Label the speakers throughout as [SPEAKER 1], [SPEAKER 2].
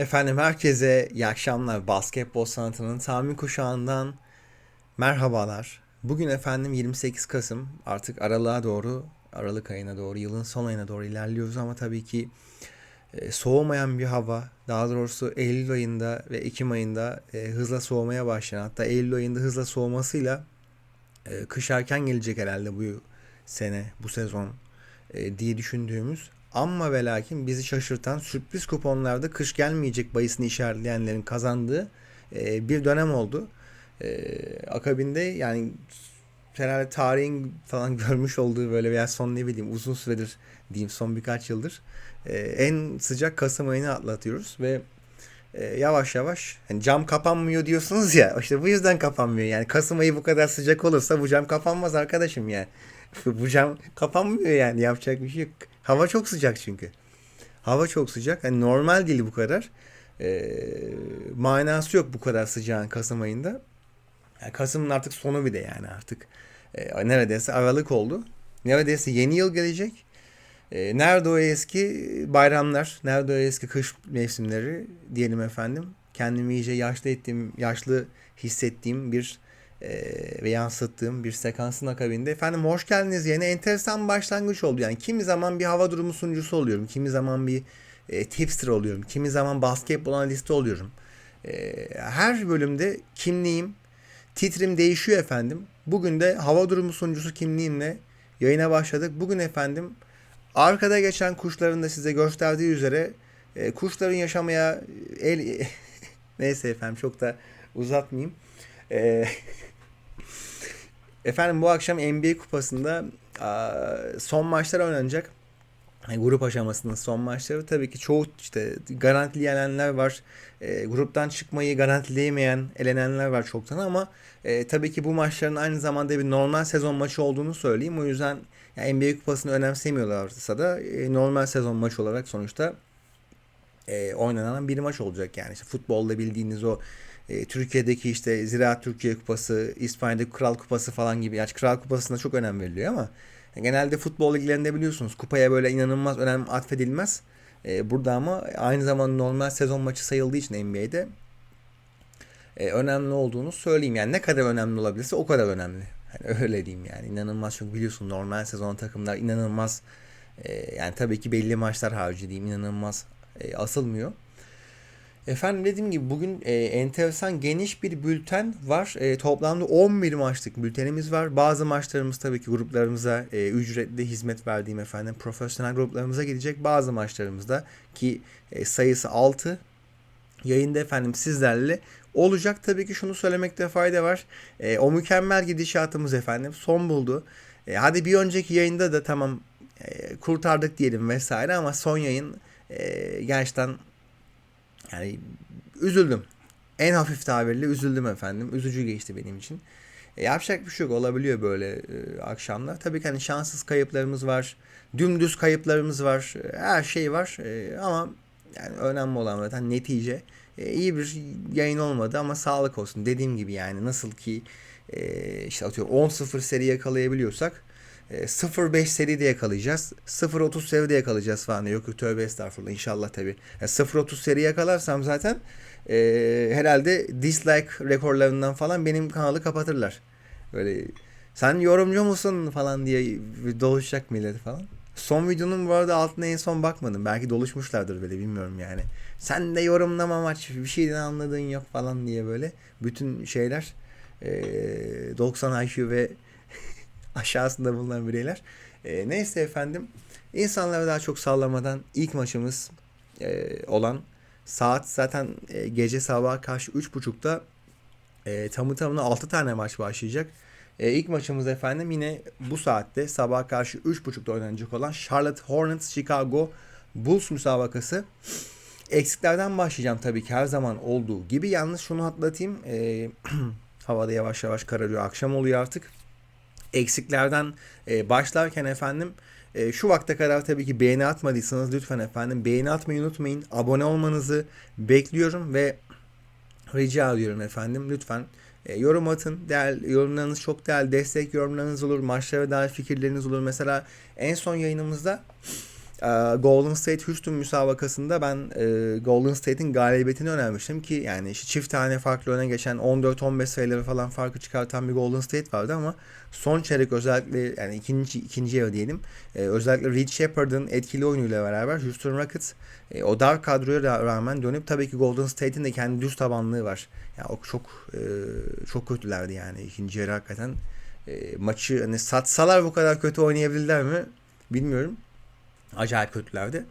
[SPEAKER 1] Efendim herkese iyi akşamlar. Basketbol sanatının tahmin kuşağından merhabalar. Bugün efendim 28 Kasım artık aralığa doğru, Aralık ayına doğru, yılın son ayına doğru ilerliyoruz ama tabii ki e, soğumayan bir hava, daha doğrusu Eylül ayında ve Ekim ayında e, hızla soğumaya başlayan, hatta Eylül ayında hızla soğumasıyla e, kış erken gelecek herhalde bu sene, bu sezon diye düşündüğümüz ama ve lakin bizi şaşırtan sürpriz kuponlarda kış gelmeyecek bayısını işaretleyenlerin kazandığı e, bir dönem oldu. E, akabinde yani herhalde tarihin falan görmüş olduğu böyle veya son ne bileyim uzun süredir diyeyim son birkaç yıldır e, en sıcak Kasım ayını atlatıyoruz ve e, yavaş yavaş hani cam kapanmıyor diyorsunuz ya işte bu yüzden kapanmıyor yani Kasım ayı bu kadar sıcak olursa bu cam kapanmaz arkadaşım yani bu cam kapanmıyor yani yapacak bir şey yok. Hava çok sıcak çünkü. Hava çok sıcak. Yani normal değil bu kadar. E, manası yok bu kadar sıcağın Kasım ayında. Yani Kasım'ın artık sonu bir de yani artık. E, neredeyse Aralık oldu. Neredeyse yeni yıl gelecek. E, nerede o eski bayramlar, nerede o eski kış mevsimleri diyelim efendim. Kendimi iyice yaşlı ettiğim, yaşlı hissettiğim bir ve yansıttığım bir sekansın akabinde efendim hoş geldiniz yeni enteresan başlangıç oldu. Yani kimi zaman bir hava durumu sunucusu oluyorum. Kimi zaman bir e, tipster oluyorum. Kimi zaman basketbol analisti oluyorum. E, her bölümde kimliğim, titrim değişiyor efendim. Bugün de hava durumu sunucusu kimliğimle yayına başladık. Bugün efendim arkada geçen kuşların da size gösterdiği üzere e, kuşların yaşamaya el neyse efendim çok da uzatmayayım. Efendim bu akşam NBA kupasında son maçlar oynanacak. grup aşamasının son maçları tabii ki çoğu işte garantileyenler var. E, gruptan çıkmayı garantileyemeyen elenenler var çoktan ama e, tabii ki bu maçların aynı zamanda bir normal sezon maçı olduğunu söyleyeyim. O yüzden yani NBA kupasını önemsemiyorlarsa da e, normal sezon maçı olarak sonuçta e, oynanan bir maç olacak yani. İşte futbolda bildiğiniz o e, Türkiye'deki işte Ziraat Türkiye Kupası, İspanya'daki Kral Kupası falan gibi. Yani Kral Kupası'na çok önem veriliyor ama genelde futbol ilgilerinde biliyorsunuz kupaya böyle inanılmaz önem atfedilmez. E, burada ama aynı zamanda normal sezon maçı sayıldığı için NBA'de e, önemli olduğunu söyleyeyim. Yani ne kadar önemli olabilirse o kadar önemli. Yani öyle diyeyim yani. inanılmaz çok biliyorsun normal sezon takımlar inanılmaz yani tabii ki belli maçlar harici diyeyim inanılmaz asılmıyor. Efendim dediğim gibi bugün e, enteresan geniş bir bülten var. E, toplamda 11 maçlık bültenimiz var. Bazı maçlarımız tabii ki gruplarımıza e, ücretli hizmet verdiğim efendim profesyonel gruplarımıza gidecek. Bazı maçlarımızda ki e, sayısı 6 yayında efendim sizlerle olacak. Tabii ki şunu söylemekte fayda var. E, o mükemmel gidişatımız efendim son buldu. E, hadi bir önceki yayında da tamam e, kurtardık diyelim vesaire ama son yayın e, gerçekten yani üzüldüm. En hafif tabirle üzüldüm efendim. Üzücü geçti benim için. E, yapacak bir şey yok. Olabiliyor böyle e, akşamlar. Tabii ki hani şanssız kayıplarımız var. Dümdüz kayıplarımız var. E, her şey var. E, ama yani önemli olan zaten netice. E, iyi bir yayın olmadı ama sağlık olsun. Dediğim gibi yani nasıl ki e, işte atıyorum 10-0 seri yakalayabiliyorsak 0.5 e, seri de yakalayacağız. 0.30 seri de yakalayacağız falan. Yok tövbe estağfurullah inşallah tabii. Yani 0.30 seri yakalarsam zaten e, herhalde dislike rekorlarından falan benim kanalı kapatırlar. Böyle sen yorumcu musun falan diye doluşacak millet falan. Son videonun bu arada altına en son bakmadım. Belki doluşmuşlardır böyle bilmiyorum yani. Sen de yorumlama maç bir şeyden anladığın yok falan diye böyle. Bütün şeyler e, 90 IQ ve aşağısında bulunan bireyler. E, neyse efendim insanları daha çok sallamadan ilk maçımız e, olan saat zaten e, gece sabaha karşı 3.30'da e, tamı tamına 6 tane maç başlayacak. E, ilk maçımız efendim yine bu saatte sabah karşı 3.30'da oynanacak olan Charlotte Hornets Chicago Bulls müsabakası. Eksiklerden başlayacağım tabii ki her zaman olduğu gibi. Yalnız şunu hatırlatayım. E, havada yavaş yavaş kararıyor. Akşam oluyor artık eksiklerden e, başlarken efendim e, şu vakte kadar tabii ki beğeni atmadıysanız lütfen efendim beğeni atmayı unutmayın. Abone olmanızı bekliyorum ve rica ediyorum efendim lütfen e, yorum atın. Değerli, yorumlarınız çok değerli. Destek yorumlarınız olur. Maçlara dair fikirleriniz olur. Mesela en son yayınımızda Golden State Houston müsabakasında ben e, Golden State'in galibiyetini önermiştim ki yani çift tane farklı öne geçen 14-15 sayıları falan farkı çıkartan bir Golden State vardı ama son çeyrek özellikle yani ikinci ikinci yarı diyelim e, özellikle Reed Shepard'ın etkili oyunuyla beraber Houston Rockets e, o dar kadroya rağmen dönüp tabii ki Golden State'in de kendi düz tabanlığı var. Yani o çok çok kötülerdi yani ikinci yarı hakikaten maçı hani satsalar bu kadar kötü oynayabilirler mi bilmiyorum. Acayip kötülerdi.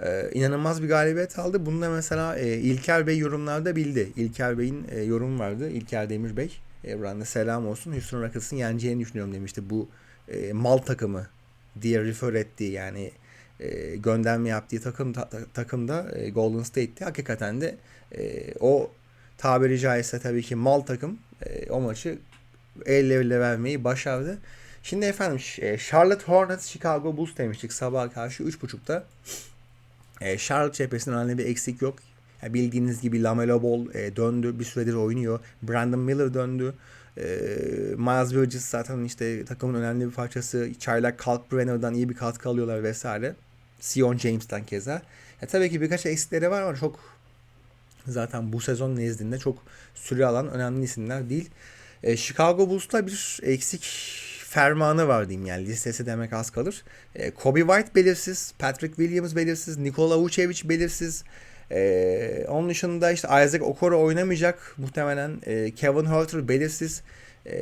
[SPEAKER 1] Ee, inanılmaz bir galibiyet aldı. Bunu da mesela e, İlker Bey yorumlarda bildi. İlker Bey'in e, yorum vardı. İlker Demir Bey. E, da selam olsun. Houston Rockets'ın yeneceğini düşünüyorum demişti. Bu e, mal takımı diye refer ettiği yani e, gönderme yaptığı takım ta, takımda e, Golden State'ti. Hakikaten de e, o tabiri caizse tabii ki mal takım e, o maçı elle elle vermeyi başardı. Şimdi efendim e, Charlotte Hornets Chicago Bulls demiştik sabah karşı 3.30'da. E, Charlotte cephesinde önemli bir eksik yok. Yani bildiğiniz gibi Lamelo Ball e, döndü. Bir süredir oynuyor. Brandon Miller döndü. E, Miles Bridges zaten işte takımın önemli bir parçası. Çaylak Kalkbrenner'dan iyi bir katkı alıyorlar vesaire. Sion James'ten keza. Ya, tabii ki birkaç eksikleri var ama çok zaten bu sezon nezdinde çok süre alan önemli isimler değil. E, Chicago Bulls'ta bir eksik fermanı var diyeyim yani listesi demek az kalır. E, Kobe White belirsiz, Patrick Williams belirsiz, Nikola Vucevic belirsiz. E, onun dışında işte Isaac Okoro oynamayacak muhtemelen. E, Kevin Huerter belirsiz. E,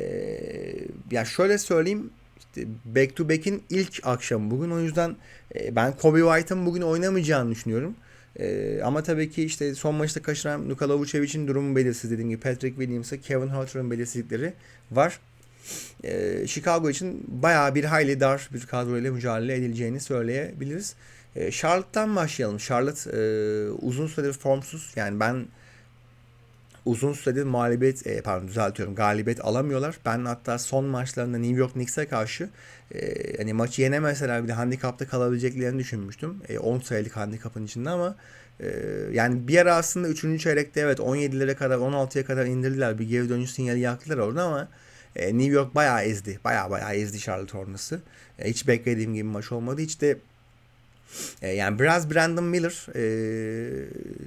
[SPEAKER 1] ya şöyle söyleyeyim işte back to back'in ilk akşamı bugün o yüzden e, ben Kobe White'ın bugün oynamayacağını düşünüyorum. Ee, ama tabii ki işte son maçta kaçıran Nikola Vucevic'in durumu belirsiz dediğim gibi Patrick Williams'a Kevin Huerter'ın belirsizlikleri var e, Chicago için bayağı bir hayli dar bir kadroyla mücadele edileceğini söyleyebiliriz. E, Charlotte'tan başlayalım. Charlotte e, uzun süredir formsuz. Yani ben uzun süredir mağlubiyet, e, pardon düzeltiyorum galibiyet alamıyorlar. Ben hatta son maçlarında New York Knicks'e karşı e, hani maçı yenemeseler bile handikapta kalabileceklerini düşünmüştüm. E, 10 sayılık handikapın içinde ama e, yani bir ara aslında 3. çeyrekte evet 17'lere kadar 16'ya kadar indirdiler. Bir geri dönüş sinyali yaktılar orada ama e, New York bayağı ezdi. Bayağı bayağı ezdi Charlotte Hornets'ı. E, hiç beklediğim gibi maç olmadı. Hiç de e, yani biraz Brandon Miller e,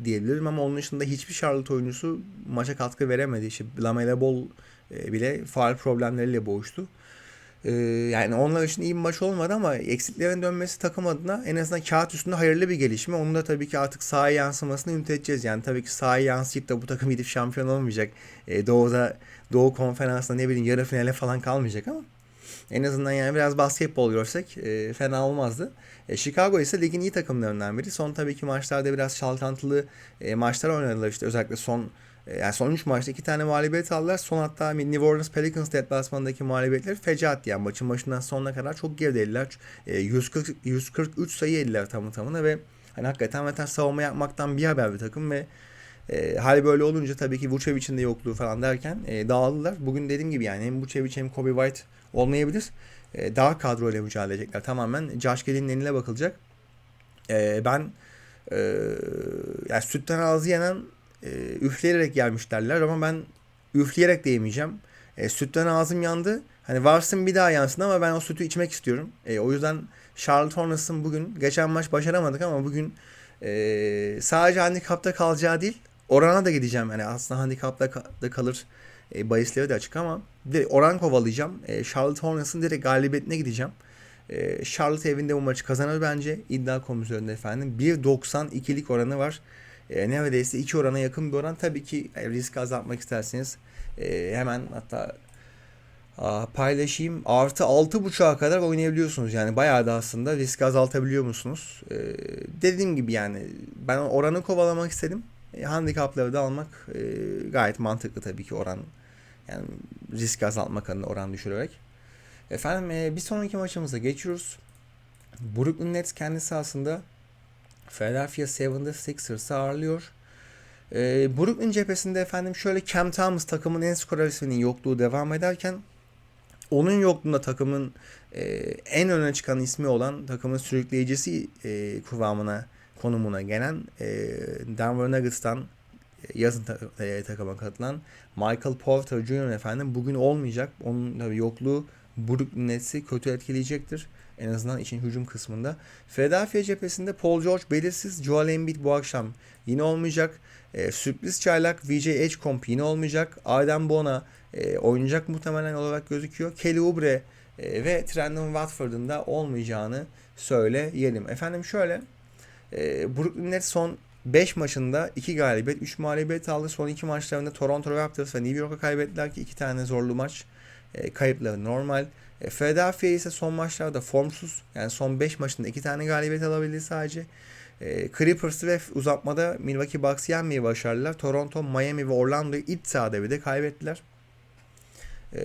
[SPEAKER 1] diyebilirim ama onun dışında hiçbir Charlotte oyuncusu maça katkı veremedi. İşte Lamela Ball e, bile faal problemleriyle boğuştu. E, yani onlar için iyi bir maç olmadı ama eksiklerin dönmesi takım adına en azından kağıt üstünde hayırlı bir gelişme. Onun da tabii ki artık sahaya yansımasını ümit edeceğiz. Yani tabii ki sahaya yansıyıp da bu takım gidip şampiyon olmayacak. E, Doğu'da Doğu Konferansı'nda ne bileyim yarı finale falan kalmayacak ama en azından yani biraz basketbol görsek e, fena olmazdı. E, Chicago ise ligin iyi takımlarından biri. Son tabii ki maçlarda biraz çalkantılı e, maçlar oynadılar işte özellikle son yani son 3 maçta 2 tane mağlubiyet aldılar. Son hatta New Orleans Pelicans deplasmanındaki mağlubiyetleri fecaat yani maçın başından sonuna kadar çok gerideydiler. E, 140 143 sayı yediler tamı tamına ve hani hakikaten hakikaten savunma yapmaktan bir haber bir takım ve e, hal böyle olunca tabii ki Vucevic'in de yokluğu falan derken e, dağıldılar. Bugün dediğim gibi yani hem Vucevic hem Kobe White olmayabilir. E, daha kadroyla mücadele edecekler. Tamamen Josh Giddey'nin eline bakılacak. E, ben e, yani sütten ağzı yenen e, üfleyerek gelmiş derler ama ben üfleyerek de yemeyeceğim. E, sütten ağzım yandı. Hani varsın bir daha yansın ama ben o sütü içmek istiyorum. E, o yüzden Charlotte Hornets'ın bugün geçen maç başaramadık ama bugün e, sadece handikapta kalacağı değil Orana da gideceğim. Yani aslında handikapta da kalır. E, bahisleri de açık ama oran kovalayacağım. E, Charlotte Hornets'ın direkt galibiyetine gideceğim. E, Charlotte evinde bu maçı kazanır bence. İddia komisyonunda efendim. 1.92'lik oranı var. E, neredeyse 2 orana yakın bir oran. Tabii ki e, risk azaltmak isterseniz e, hemen hatta a, paylaşayım. Artı 6.5'a kadar oynayabiliyorsunuz. Yani bayağı da aslında risk azaltabiliyor musunuz? E, dediğim gibi yani ben oranı kovalamak istedim. E, handikapları da almak e, gayet mantıklı tabii ki oran. Yani risk azaltmak adına oran düşürerek. Efendim e, bir sonraki maçımıza geçiyoruz. Brooklyn Nets kendi sahasında Philadelphia 76ers'ı ağırlıyor. E, Brooklyn cephesinde efendim şöyle Cam Thomas takımın en skorer yokluğu devam ederken onun yokluğunda takımın e, en öne çıkan ismi olan takımın sürükleyicisi e, kıvamına konumuna gelen e, Denver Nuggets'tan e, yazın ta, e, takıma katılan Michael Porter Jr. efendim bugün olmayacak. Onun tabii yokluğu Brooklyn Nets'i kötü etkileyecektir. En azından için hücum kısmında. Philadelphia cephesinde Paul George belirsiz. Joel Embiid bu akşam yine olmayacak. E, sürpriz çaylak VJ Edgecomb yine olmayacak. Adem Bona e, oynayacak muhtemelen olarak gözüküyor. Kelly Oubre e, ve Trendon Watford'un da olmayacağını söyleyelim. Efendim şöyle e, Brooklyn Nets son 5 maçında 2 galibiyet, 3 mağlubiyet aldı. Son 2 maçlarında Toronto Raptors ve New York'a kaybettiler ki 2 tane zorlu maç e, kayıpları normal. E, Philadelphia ise son maçlarda formsuz. Yani son 5 maçında 2 tane galibiyet alabildi sadece. E, Clippers'ı ve uzatmada Milwaukee Bucks'ı yenmeyi başardılar. Toronto, Miami ve Orlando'yu iç sahada bir de kaybettiler. E,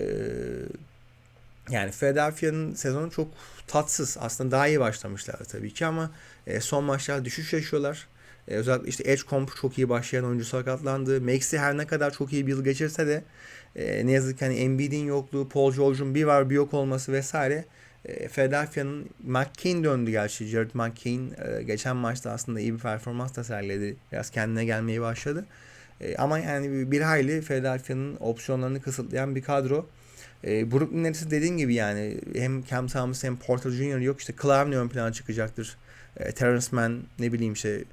[SPEAKER 1] yani Philadelphia'nın sezonu çok tatsız. Aslında daha iyi başlamışlar tabii ki ama e, son maçlar düşüş yaşıyorlar. E, özellikle işte Edge Comp çok iyi başlayan oyuncu sakatlandı. Maxi her ne kadar çok iyi bir yıl geçirse de e, ne yazık ki hani Embiid'in yokluğu, Paul George'un bir var bir yok olması vesaire e, Philadelphia'nın McCain döndü gerçi. Jared McCain e, geçen maçta aslında iyi bir performans da sergiledi. Biraz kendine gelmeye başladı. E, ama yani bir hayli Philadelphia'nın opsiyonlarını kısıtlayan bir kadro. E, Brooklyn Nets'i dediğin gibi yani hem Cam Thomas hem Porter Jr. yok işte Clowney ön plana çıkacaktır. E, Terrence Mann ne bileyim işte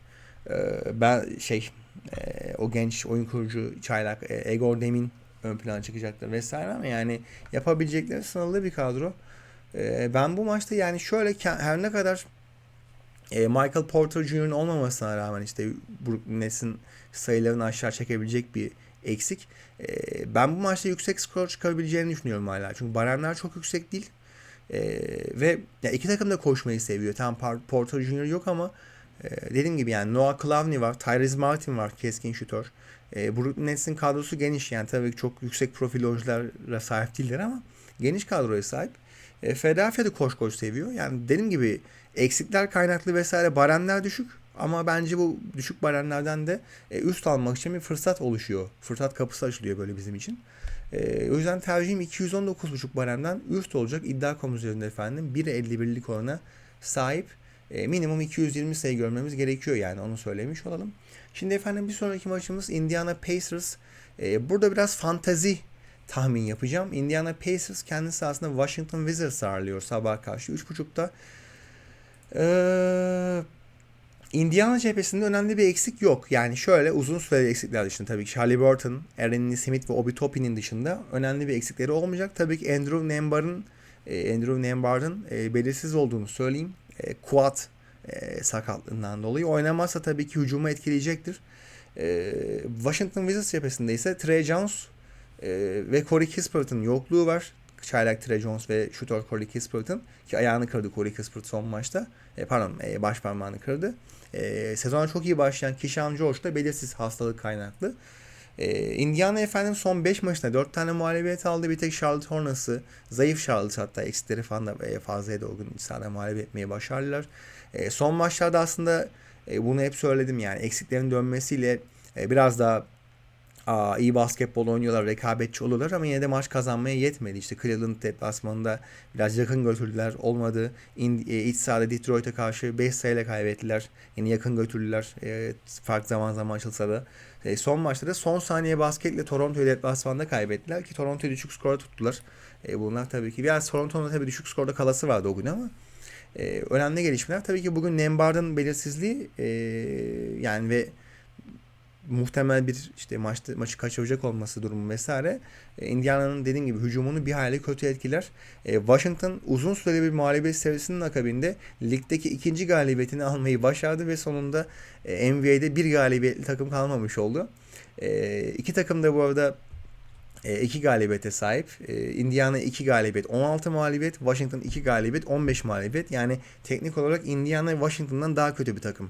[SPEAKER 1] ben şey e, o genç oyun kurucu çaylak e, Egor Demin ön plana çıkacaktır vesaire ama yani yapabilecekleri sınırlı bir kadro. E, ben bu maçta yani şöyle her ne kadar e, Michael Porter Jr.'ın olmamasına rağmen işte Brooklyn Nets'in sayılarını aşağı çekebilecek bir eksik. E, ben bu maçta yüksek skor çıkabileceğini düşünüyorum hala. Çünkü baremler çok yüksek değil. Ve iki takım da koşmayı seviyor. Tam Porter Jr. yok ama e, dediğim gibi yani Noah Clowney var, Tyrese Martin var keskin şutör. E, Brooklyn Nets'in kadrosu geniş yani tabii ki çok yüksek profil oyunculara sahip değiller ama geniş kadroya sahip. E, Philadelphia koş koş seviyor. Yani dediğim gibi eksikler kaynaklı vesaire baremler düşük. Ama bence bu düşük baremlerden de e, üst almak için bir fırsat oluşuyor. Fırsat kapısı açılıyor böyle bizim için. E, o yüzden tercihim 219.5 baremden üst olacak iddia.com üzerinde efendim. 1.51'lik orana sahip. E, minimum 220 sayı görmemiz gerekiyor yani onu söylemiş olalım. Şimdi efendim bir sonraki maçımız Indiana Pacers. E, burada biraz fantazi tahmin yapacağım. Indiana Pacers kendisi aslında Washington Wizards ağırlıyor sabah karşı 3.30'da. Eee Indiana cephesinde önemli bir eksik yok. Yani şöyle uzun süreli eksikler dışında tabii ki Charlie Burton, Aaron Smith ve Obi Toppin'in dışında önemli bir eksikleri olmayacak. Tabii ki Andrew Nembar'ın e, Andrew Nembar'ın belirsiz olduğunu söyleyeyim. E, quad e, sakatlığından dolayı oynamazsa tabii ki hücumu etkileyecektir. E, Washington Wizards cephesinde ise Trey Jones e, ve Corey Kispert'ın yokluğu var. Çaylak Trey Jones ve şutör Corey Kispert'ın ki ayağını kırdı Corey Kispert son maçta. E, pardon e, baş parmağını kırdı. E, sezona çok iyi başlayan Kisham George da belirsiz hastalık kaynaklı. E, Indiana efendim son 5 maçında 4 tane muhalefet aldı. Bir tek Charlotte Hornets'ı zayıf Charlotte hatta eksikleri falan da e, fazlaydı o gün sahada etmeyi başardılar. E, son maçlarda aslında e, bunu hep söyledim yani eksiklerin dönmesiyle e, biraz daha Aa, iyi basketbol oynuyorlar, rekabetçi oluyorlar ama yine de maç kazanmaya yetmedi. İşte Cleveland deplasmanında biraz yakın götürdüler. Olmadı. İn, e, iç sahada Detroit'e karşı 5 sayıyla kaybettiler. Yine yakın götürdüler. E, fark zaman zaman açılsa da. E, son maçta da son saniye basketle Toronto'yu deplasmanda kaybettiler ki Toronto'yu düşük skora tuttular. E, bunlar tabii ki biraz Toronto'nun tabii düşük skorda kalası vardı o gün ama e, önemli gelişmeler. Tabii ki bugün Nembard'ın belirsizliği e, yani ve muhtemel bir işte maçta maçı kaçıracak olması durumu vesaire e, Indiana'nın dediğim gibi hücumunu bir hayli kötü etkiler. E, Washington uzun süreli bir mağlubiyet serisinin akabinde ligdeki ikinci galibiyetini almayı başardı ve sonunda e, NBA'de bir galibiyetli takım kalmamış oldu. İki takım da bu arada iki galibiyete sahip. Indiana iki galibiyet 16 mağlubiyet. Washington iki galibiyet 15 mağlubiyet. Yani teknik olarak Indiana Washington'dan daha kötü bir takım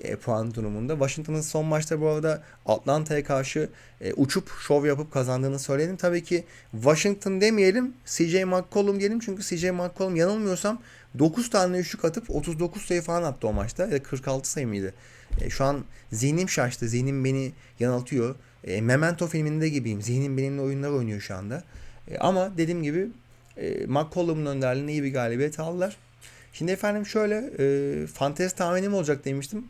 [SPEAKER 1] e, puan durumunda. Washington'ın son maçta bu arada Atlanta'ya karşı e, uçup şov yapıp kazandığını söyledim. Tabii ki Washington demeyelim CJ McCollum diyelim çünkü CJ McCollum yanılmıyorsam 9 tane üçlük atıp 39 sayı falan attı o maçta. Ya 46 sayı mıydı? E, şu an zihnim şaştı. Zihnim beni yanıltıyor. E, Memento filminde gibiyim. Zihnim benimle oyunlar oynuyor şu anda. E, ama dediğim gibi e, McCollum'un önderliğinde iyi bir galibiyet aldılar. Şimdi efendim şöyle e, fantezi tahminim olacak demiştim.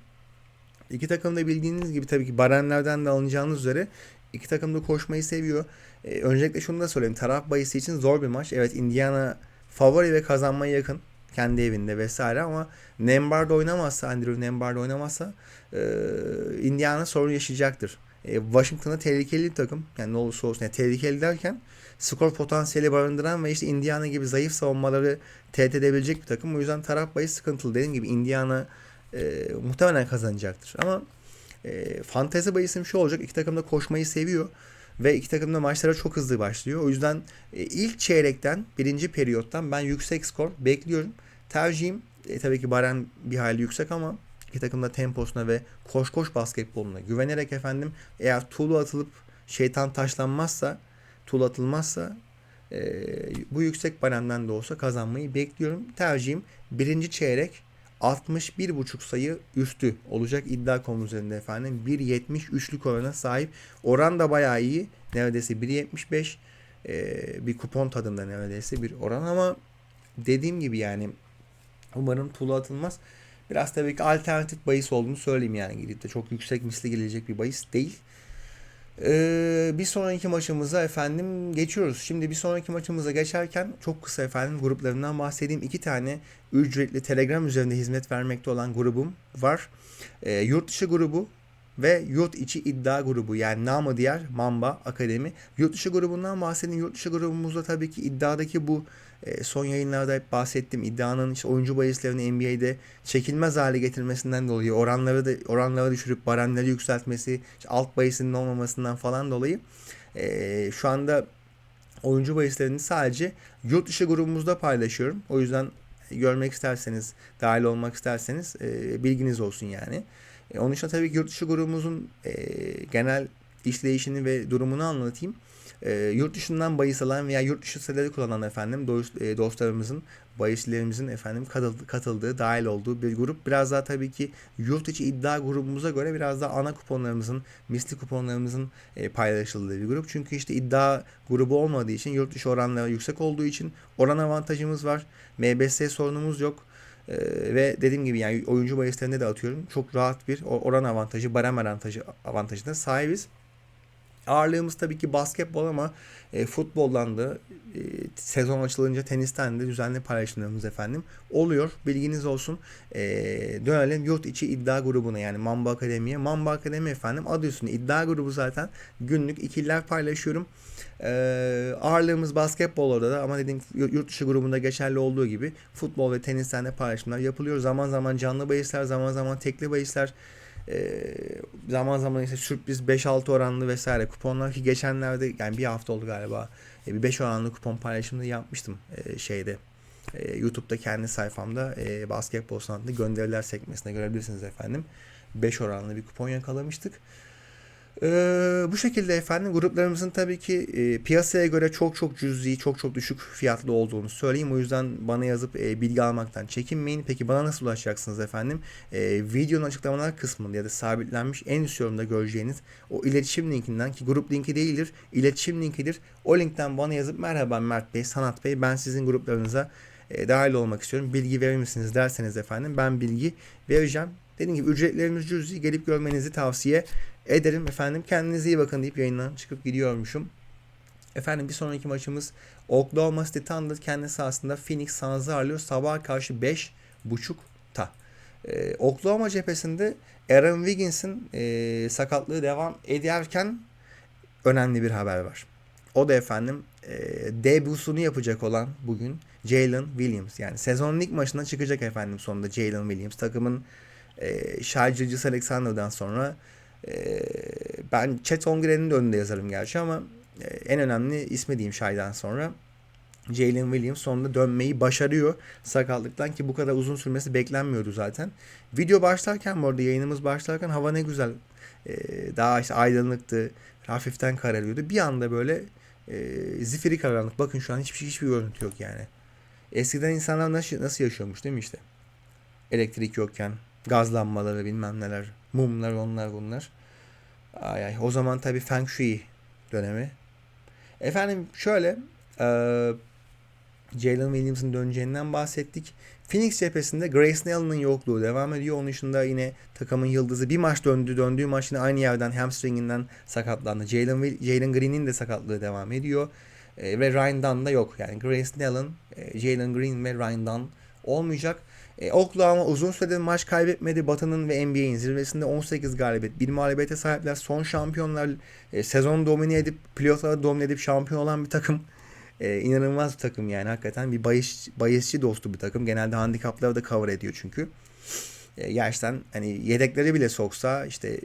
[SPEAKER 1] İki takım da bildiğiniz gibi tabii ki barenlerden de alınacağınız üzere iki takım da koşmayı seviyor. E, öncelikle şunu da söyleyeyim. Taraf bahisi için zor bir maç. Evet Indiana favori ve kazanmaya yakın. Kendi evinde vesaire ama Nembar'da oynamazsa, Andrew Nembar'da oynamazsa e, Indiana sorun yaşayacaktır. E, Washington'a tehlikeli bir takım. Yani ne olursa olsun. Yani tehlikeli derken skor potansiyeli barındıran ve işte Indiana gibi zayıf savunmaları tehdit edebilecek bir takım. O yüzden taraf bahis sıkıntılı. Dediğim gibi Indiana e, muhtemelen kazanacaktır. Ama e, fantezi bahisim şu olacak. İki takım da koşmayı seviyor. Ve iki takım da maçlara çok hızlı başlıyor. O yüzden e, ilk çeyrekten, birinci periyottan ben yüksek skor bekliyorum. Tercihim e, tabii ki Baren bir hayli yüksek ama iki takım da temposuna ve koş koş basketboluna güvenerek efendim eğer tuğlu atılıp şeytan taşlanmazsa, tuğlu atılmazsa e, bu yüksek baremden de olsa kazanmayı bekliyorum. Tercihim birinci çeyrek 61,5 sayı üstü olacak iddia konu üzerinde efendim. 1.73'lük orana sahip. Oran da bayağı iyi. Neredeyse 1.75 ee, bir kupon tadında neredeyse bir oran ama dediğim gibi yani umarım tulu atılmaz. Biraz tabii ki alternatif bahis olduğunu söyleyeyim yani gidip de çok yüksek misli gelecek bir bahis değil. Ee, bir sonraki maçımıza efendim geçiyoruz. Şimdi bir sonraki maçımıza geçerken çok kısa efendim gruplarından bahsedeyim. İki tane ücretli Telegram üzerinde hizmet vermekte olan grubum var. Ee, yurt dışı grubu ve yurt içi iddia grubu yani namı diğer Mamba Akademi. Yurt dışı grubundan bahsedeyim. Yurt dışı grubumuzda tabii ki iddiadaki bu e, son yayınlarda hep bahsettim. İddianın işte oyuncu bahislerini NBA'de çekilmez hale getirmesinden dolayı oranları da oranları düşürüp baremleri yükseltmesi, işte alt bahisinin olmamasından falan dolayı e, şu anda oyuncu bahislerini sadece yurt dışı grubumuzda paylaşıyorum. O yüzden görmek isterseniz, dahil olmak isterseniz e, bilginiz olsun yani. E, onun için tabii ki yurt dışı grubumuzun e, genel işleyişini ve durumunu anlatayım. E, yurt dışından bahis alan veya yurt dışı siteleri kullanan efendim dost, e, dostlarımızın, bahislerimizin efendim katıldığı, katıldığı, dahil olduğu bir grup. Biraz daha tabii ki yurt içi iddia grubumuza göre biraz daha ana kuponlarımızın, misli kuponlarımızın e, paylaşıldığı bir grup. Çünkü işte iddia grubu olmadığı için, yurt dışı oranları yüksek olduğu için oran avantajımız var. MBS sorunumuz yok. Ee, ve dediğim gibi yani oyuncu bahislerinde de atıyorum. Çok rahat bir oran avantajı, barem avantajı avantajına sahibiz. Ağırlığımız tabii ki basketbol ama e, futboldan da e, sezon açılınca tenisten de düzenli paylaşımlarımız efendim oluyor. Bilginiz olsun. E, dönelim yurt içi iddia grubuna yani Mamba Akademi'ye. Mamba Akademi efendim adı üstünde iddia grubu zaten. Günlük ikililer paylaşıyorum. E, ağırlığımız basketbol orada da ama dediğim yurt dışı grubunda geçerli olduğu gibi futbol ve tenisten de paylaşımlar yapılıyor. Zaman zaman canlı bahisler, zaman zaman tekli bahisler zaman zaman işte sürpriz 5-6 oranlı vesaire kuponlar ki geçenlerde yani bir hafta oldu galiba e, bir 5 oranlı kupon paylaşımını yapmıştım e, şeyde e, YouTube'da kendi sayfamda e, basketbol sanatlı gönderiler sekmesine görebilirsiniz efendim. 5 oranlı bir kupon yakalamıştık. Ee, bu şekilde efendim gruplarımızın tabii ki e, piyasaya göre çok çok cüzi, çok çok düşük fiyatlı olduğunu söyleyeyim. O yüzden bana yazıp e, bilgi almaktan çekinmeyin. Peki bana nasıl ulaşacaksınız efendim? E, videonun açıklamalar kısmında ya da sabitlenmiş en üst yorumda göreceğiniz o iletişim linkinden ki grup linki değildir, iletişim linkidir. O linkten bana yazıp merhaba Mert Bey, Sanat Bey ben sizin gruplarınıza e, dahil olmak istiyorum. Bilgi verir misiniz derseniz efendim ben bilgi vereceğim. Dediğim gibi ücretlerimiz cüzi gelip görmenizi tavsiye ederim efendim. Kendinize iyi bakın deyip yayından çıkıp gidiyormuşum. Efendim bir sonraki maçımız Oklahoma City Thunder kendi sahasında Phoenix Suns'ı ağırlıyor. Sabah karşı 5.30'ta. Ee, Oklahoma cephesinde Aaron Wiggins'in e, sakatlığı devam ederken önemli bir haber var. O da efendim e, debusunu yapacak olan bugün Jalen Williams. Yani sezonun ilk maçına çıkacak efendim sonunda Jalen Williams. Takımın e, şarjıcısı Alexander'dan sonra e, ben Chet Holmgren'in de önünde yazarım gerçi ama e, en önemli ismi diyeyim Shai'den sonra. Jalen Williams sonunda dönmeyi başarıyor sakatlıktan ki bu kadar uzun sürmesi beklenmiyordu zaten. Video başlarken bu arada yayınımız başlarken hava ne güzel e, daha işte aydınlıktı hafiften kararıyordu. Bir anda böyle e, zifiri karanlık. Bakın şu an hiçbir şey hiçbir görüntü yok yani. Eskiden insanlar nasıl, nasıl yaşıyormuş değil mi işte? Elektrik yokken, gaz lambaları bilmem neler, mumlar onlar bunlar. Ay ay. O zaman tabii Feng Shui dönemi. Efendim şöyle e, Jalen Williams'ın döneceğinden bahsettik. Phoenix cephesinde Grayson Allen'ın yokluğu devam ediyor. Onun dışında yine takımın yıldızı bir maç döndü. Döndüğü maç yine aynı yerden hamstringinden sakatlandı. Jalen, Jalen Green'in de sakatlığı devam ediyor. E, ve Ryan Dunn da yok. Yani Grayson Allen, e, Jalen Green ve Ryan Dunn olmayacak. E, Oklahoma uzun süredir maç kaybetmedi. Batı'nın ve NBA'in zirvesinde 18 galibiyet. Bir mağlubiyete sahipler. Son şampiyonlar e, sezonu domine edip playoff'ları domine edip şampiyon olan bir takım. E, inanılmaz bir takım yani hakikaten bir bayış, bayışçı dostu bir takım. Genelde handikapları da cover ediyor çünkü. E, gerçekten hani yedekleri bile soksa işte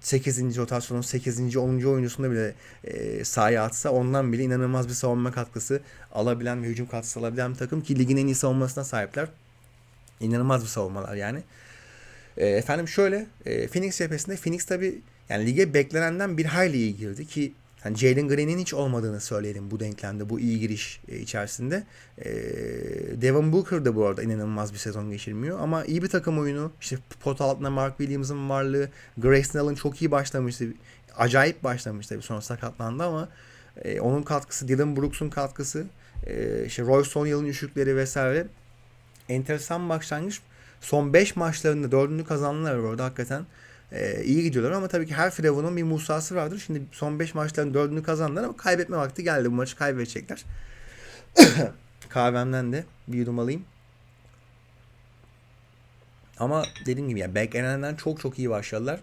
[SPEAKER 1] 8. rotasyonun 8. 10. oyuncusunda bile e, sahaya atsa ondan bile inanılmaz bir savunma katkısı alabilen ve hücum katkısı alabilen bir takım ki ligin en iyi savunmasına sahipler. İnanılmaz bir savunmalar yani. E, efendim şöyle e, Phoenix cephesinde Phoenix tabi yani lige beklenenden bir hayli iyi girdi ki yani Jalen Green'in hiç olmadığını söyleyelim bu denklemde, bu iyi giriş e, içerisinde. E, Devin Booker da bu arada inanılmaz bir sezon geçirmiyor. Ama iyi bir takım oyunu. İşte pot altında Mark Williams'ın varlığı. Grayson Allen çok iyi başlamıştı. Acayip başlamıştı tabii sonra sakatlandı ama e, onun katkısı, Dylan Brooks'un katkısı, e, işte Roy Sonyal'ın üçlükleri vesaire. Enteresan başlangıç. Son 5 maçlarında 4'ünü kazandılar orada hakikaten e, iyi gidiyorlar ama tabii ki her Firavun'un bir Musa'sı vardır. Şimdi son 5 maçların 4'ünü kazandılar ama kaybetme vakti geldi. Bu maçı kaybedecekler. Kahvemden de bir yudum alayım. Ama dediğim gibi yani beklenenden çok çok iyi başladılar.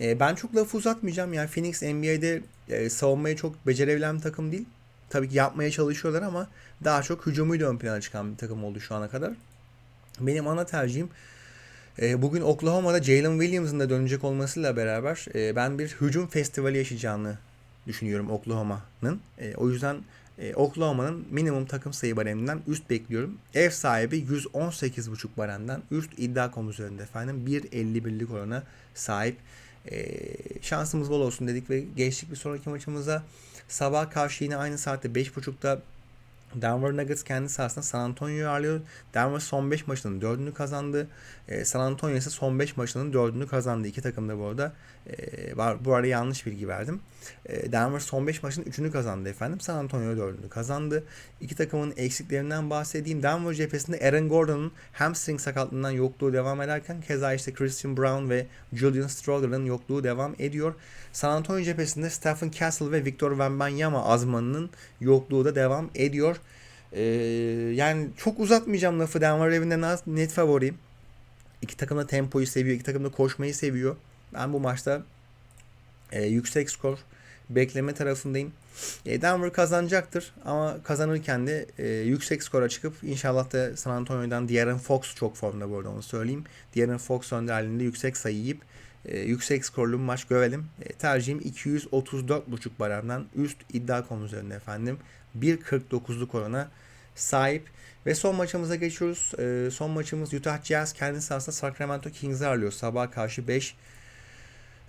[SPEAKER 1] E, ben çok lafı uzatmayacağım. Yani Phoenix NBA'de e, savunmayı çok becerebilen bir takım değil. Tabii ki yapmaya çalışıyorlar ama daha çok hücumuyla ön plana çıkan bir takım oldu şu ana kadar. Benim ana tercihim e, bugün Oklahoma'da Jalen Williams'ın da dönecek olmasıyla beraber e, ben bir hücum festivali yaşayacağını düşünüyorum Oklahoma'nın. E, o yüzden Oklahoma'nın minimum takım sayı bareminden üst bekliyorum. Ev sahibi 118.5 baremden üst iddia komu üzerinde efendim. 1.51'lik orana sahip. E, şansımız bol olsun dedik ve geçtik bir sonraki maçımıza. Sabah karşı yine aynı saatte 5.30'da Denver Nuggets kendi sahasında San Antonio'yu ağırlıyor. Denver son 5 maçının 4'ünü kazandı. Ee, San Antonio ise son 5 maçının 4'ünü kazandı. İki takım da bu arada e, var, bu arada yanlış bilgi verdim. E, Denver son 5 maçın 3'ünü kazandı efendim. San Antonio 4'ünü kazandı. İki takımın eksiklerinden bahsedeyim. Denver cephesinde Aaron Gordon'un hamstring sakatlığından yokluğu devam ederken keza işte Christian Brown ve Julian Strawther'ın yokluğu devam ediyor. San Antonio cephesinde Stephen Castle ve Victor Wembanyama azmanının yokluğu da devam ediyor. Ee, yani çok uzatmayacağım lafı. Denver evinde net favoriyim. İki takım da tempoyu seviyor. iki takım da koşmayı seviyor. Ben bu maçta e, yüksek skor bekleme tarafındayım. E, Denver kazanacaktır ama kazanırken de e, yüksek skora çıkıp inşallah da San Antonio'dan De'Aaron Fox çok formda bu arada onu söyleyeyim. De'Aaron Fox önderliğinde yüksek sayı yiyip e, yüksek skorlu bir maç görelim. E, tercihim 234.5 baremden üst iddia konu üzerinde efendim. 1.49'luk orana sahip. Ve son maçımıza geçiyoruz. E, son maçımız Utah Jazz kendi sahasında Sacramento Kings'i ağırlıyor. Sabah karşı 5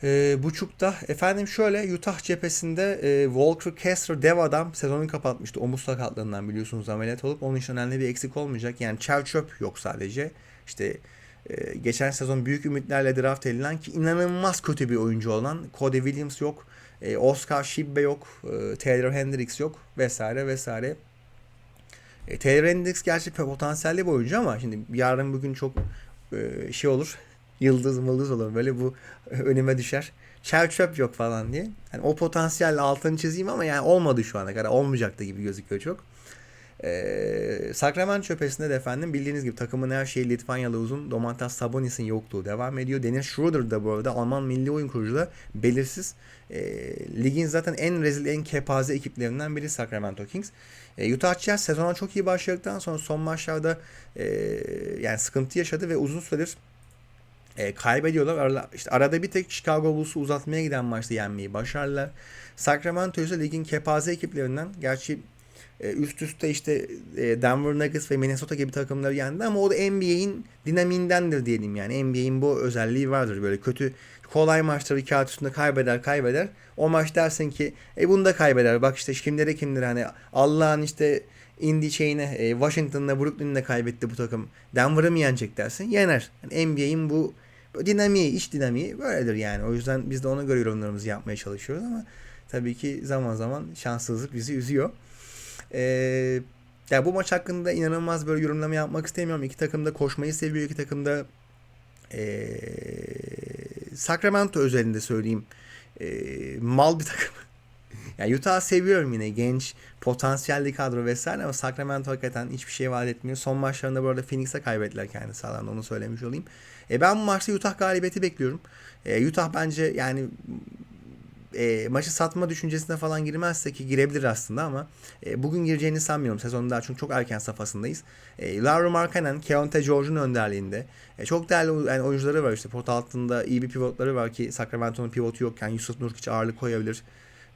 [SPEAKER 1] e, buçukta. Efendim şöyle Utah cephesinde e, Walker Kessler dev adam sezonu kapatmıştı. Omuz sakatlığından biliyorsunuz ameliyat olup onun için önemli bir eksik olmayacak. Yani çer çöp yok sadece. İşte e, geçen sezon büyük ümitlerle draft edilen ki inanılmaz kötü bir oyuncu olan Cody Williams yok. E, Oscar Shibbe yok. E, Taylor Hendricks yok. Vesaire vesaire. E, Taylor Hendricks gerçek potansiyelli bir oyuncu ama şimdi yarın bugün çok e, şey olur. Yıldız mıldız olur. Böyle bu önüme düşer. Çer çöp yok falan diye. Yani o potansiyelle altını çizeyim ama yani olmadı şu ana kadar. Olmayacaktı gibi gözüküyor çok. Ee, Sacramento çöpesinde de efendim bildiğiniz gibi takımın her şeyi Litvanyalı uzun Domantas Sabonis'in yokluğu devam ediyor. Dennis Schroeder da bu arada Alman milli oyun kurucu da belirsiz. E, ligin zaten en rezil en kepaze ekiplerinden biri Sacramento Kings. E, Utah Jazz sezona çok iyi başladıktan sonra son maçlarda e, yani sıkıntı yaşadı ve uzun süredir e, kaybediyorlar. Arada, işte arada bir tek Chicago Bulls'u uzatmaya giden maçta yenmeyi başardılar. Sacramento ise ligin kepaze ekiplerinden gerçi e, üst üste işte e, Denver Nuggets ve Minnesota gibi takımları yendi ama o da NBA'in dinamiğindendir diyelim yani. NBA'in bu özelliği vardır böyle kötü kolay maçları kağıt üstünde kaybeder kaybeder. O maç dersin ki e bunu da kaybeder. Bak işte kimlere kimdir hani Allah'ın işte Indy şeyine e, Washington'la Brooklyn'le kaybetti bu takım. Denver'ı mı yenecek dersin? Yener. Yani NBA'in bu dinamiği, iş dinamiği böyledir yani. O yüzden biz de ona göre yorumlarımızı yapmaya çalışıyoruz ama tabii ki zaman zaman şanssızlık bizi üzüyor. Ee, Ya bu maç hakkında inanılmaz böyle yorumlama yapmak istemiyorum. İki takım da koşmayı seviyor. İki takım da eee Sacramento özelinde söyleyeyim. Eee, mal bir takım. Yani Utah seviyorum yine genç, potansiyelli kadro vesaire ama Sacramento hakikaten hiçbir şey vaat etmiyor. Son maçlarında bu arada Phoenix'e kaybettiler kendi sahalarında onu söylemiş olayım. E, ben bu maçta Utah galibiyeti bekliyorum. E, Utah bence yani e, maçı satma düşüncesine falan girmezse ki girebilir aslında ama e, bugün gireceğini sanmıyorum sezonun daha çünkü çok erken safhasındayız. E, Lauri Markkanen, Keontae George'un önderliğinde e, çok değerli yani oyuncuları var işte pot altında iyi bir pivotları var ki Sacramento'nun pivotu yokken Yusuf Nurkic ağırlık koyabilir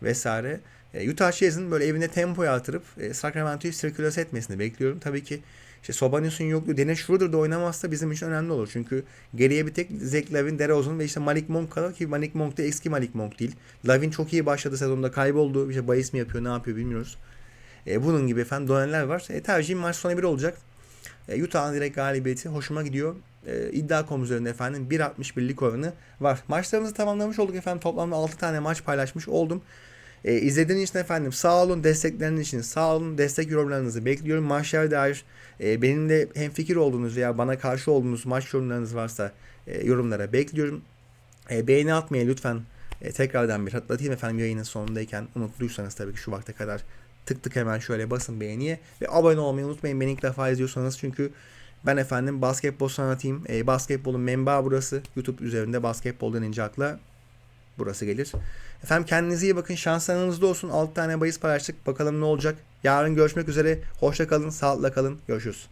[SPEAKER 1] vesaire. E, Utah Jazz'ın böyle evine tempoya artırıp e, Sacramento'yu sirkülase etmesini bekliyorum. Tabii ki işte Sobanis'in yokluğu Dennis Schroeder da oynamazsa bizim için önemli olur. Çünkü geriye bir tek Zach Lavin, DeRozan ve işte Malik Monk kalır ki Malik Monk da eski Malik Monk değil. Lavin çok iyi başladı sezonda kayboldu. İşte bahis mi yapıyor ne yapıyor bilmiyoruz. E, bunun gibi efendim dönemler var. E, tercihim maç sonu 1 olacak. E, Utah'ın direkt galibiyeti hoşuma gidiyor. E, iddia.com üzerinde efendim 1.61'lik oranı var. Maçlarımızı tamamlamış olduk efendim. Toplamda 6 tane maç paylaşmış oldum. E, izlediğiniz için efendim sağ olun. Destekleriniz için sağ olun. Destek yorumlarınızı bekliyorum. Maçlara dair e, benimle hemfikir olduğunuz veya bana karşı olduğunuz maç yorumlarınız varsa e, yorumlara bekliyorum. E, beğeni atmayı lütfen e, tekrardan bir hatırlatayım efendim yayının sonundayken unuttuysanız tabii ki şu vakte kadar tık tık hemen şöyle basın beğeniye ve abone olmayı unutmayın beni ilk defa izliyorsanız çünkü ben efendim basketbol sanatıyım. E, basketbolun menbaı burası. YouTube üzerinde basketbol denince akla burası gelir. Efendim kendinize iyi bakın. Şanslarınızda olsun. 6 tane bahis paylaştık. Bakalım ne olacak. Yarın görüşmek üzere. Hoşça kalın. Sağlıkla kalın. Görüşürüz.